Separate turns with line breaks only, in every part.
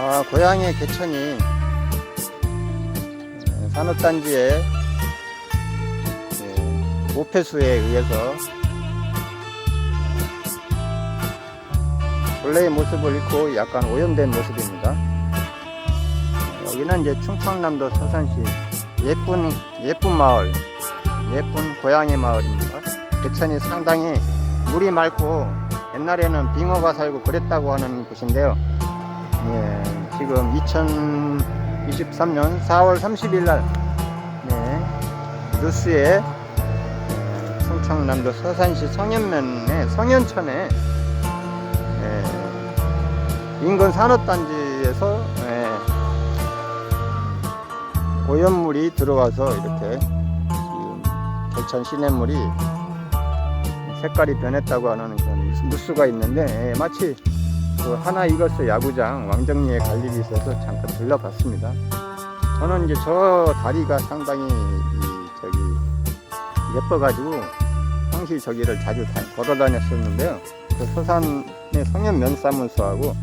아, 고향의 개천이 예, 산업단지의 예, 모패수에 의해서 원래의 모습을 잃고 약간 오염된 모습입니다. 여기는 이제 충청남도 서산시 예쁜 예쁜 마을, 예쁜 고향의 마을입니다. 개천이 상당히 물이 맑고 옛날에는 빙어가 살고 그랬다고 하는 곳인데요. 예, 지금 2023년 4월 30일 날 네, 뉴스에 예, 충청남도 서산시 성현면의 성현천에 예, 인근 산업단지에서 예, 오염물이 들어와서 이렇게 지금 개천 시냇물이 색깔이 변했다고 하는 그런 뉴스가 있는데 예, 마치 그 하나 이거스 야구장 왕정리에 갈 일이 있어서 잠깐 들러봤습니다. 저는 이제 저 다리가 상당히 이 저기 예뻐가지고 항시 저기를 자주 다, 걸어 다녔었는데요. 그 서산의 성현 면사무소하고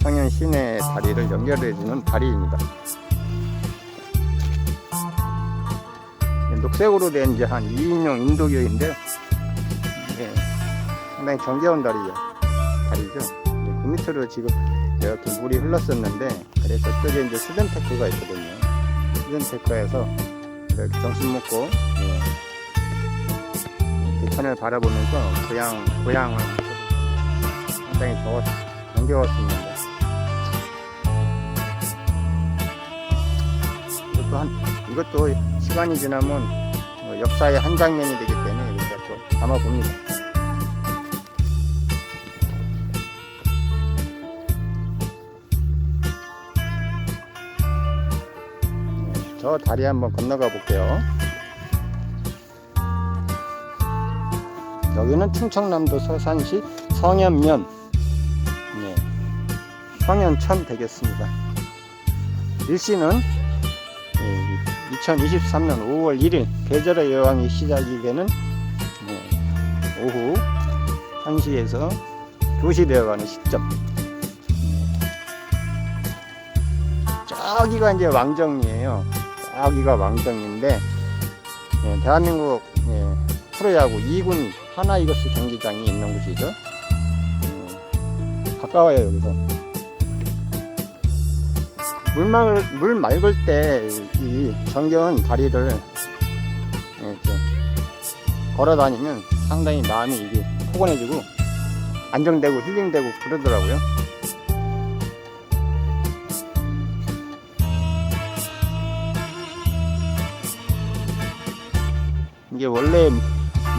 성현 시내 다리를 연결해주는 다리입니다. 녹색으로 된 이제 한 2인용 인도교인데요. 네, 상당히 정겨운 다리죠. 다리죠. 밑으로 지금 이렇게 물이 흘렀었는데 그래서 저쪽에 이제 수변테크가 있거든요. 수변테크에서 이렇게 정신 먹고 예, 이렇게 천을 바라보면서 고향 고향을 상당히 좋았 정겨웠습니다. 이것도 한 이것도 시간이 지나면 어, 역사의 한 장면이 되기 때문에 이렇게 또 담아 봅니다. 저 다리 한번 건너가 볼게요. 여기는 충청남도 서산시 성현면 네. 성현천 되겠습니다. 일시는 2023년 5월 1일 계절의 여왕이 시작이 되는 네, 오후 1시에서 교시되어가는 시점 저기가 이제 왕정리에요 저기가 왕정리인데 예, 대한민국 예, 프로야구 2군 하나 이거스 경기장이 있는 곳이죠 음, 가까워요 여기서 물, 맑, 물 맑을 때 이 정겨운 다리를 이렇게 걸어 다니면 상당히 마음이 이게 포근해지고 안정되고 힐링되고 그러더라고요. 이게 원래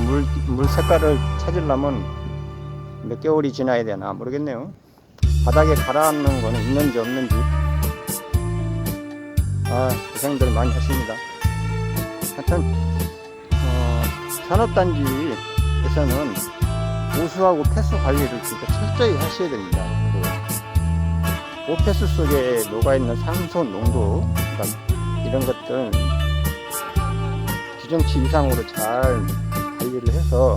물, 물 색깔을 찾으려면 몇 개월이 지나야 되나 모르겠네요. 바닥에 가라앉는 거는 있는지 없는지 아, 고생들 많이 하십니다. 하여튼, 어, 산업단지에서는 보수하고 폐수 관리를 진짜 철저히 하셔야 됩니다. 그, 오폐수 속에 녹아있는 산소 농도, 그러니까 이런 것들 규정치 이상으로 잘 관리를 해서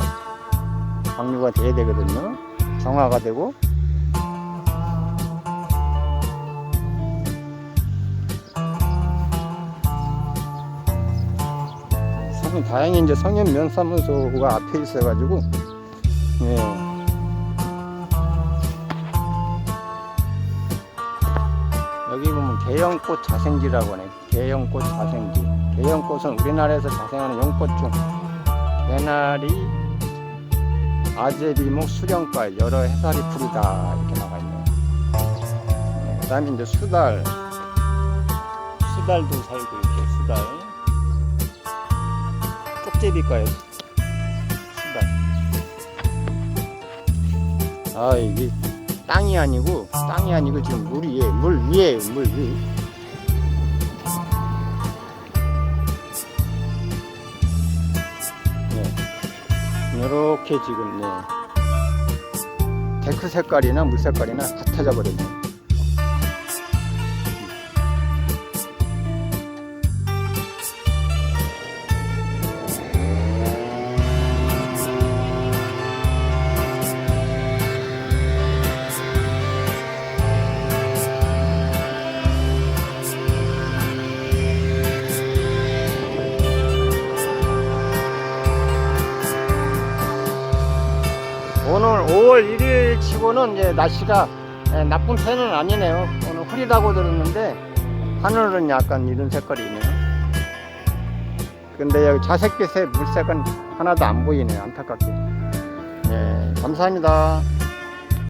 방류가 돼야 되거든요. 정화가 되고, 참 다행히 이제 성현 면 사무소가 앞에 있어가지고 예. 여기 보면 개영꽃 자생지라고 하네 개영꽃 자생지 개영꽃은 우리나라에서 자생하는 연꽃 중 개나리 아제비목 수령과의 여러 해살이 풀이다. 이렇게 나와 있네요. 예, 그 다음에 이제 수달. 수달도 살고 이렇게 수달. 쪽제비과에 수달. 아 이게 땅이 아니고 땅이 아니고 지금 물 위에 물 위에 물 위. 이렇게 지금 네. 데크 색깔이나 물 색깔이나 같아져 버렸네. 5월 1일 치고는 이제 날씨가 예, 나쁜 편은 아니네요. 오늘 흐리다고 들었는데 하늘은 약간 이런 색깔이 네요. 근데 여기 자색빛의 물색은 하나도 안 보이네요. 안타깝게. 예, 감사합니다.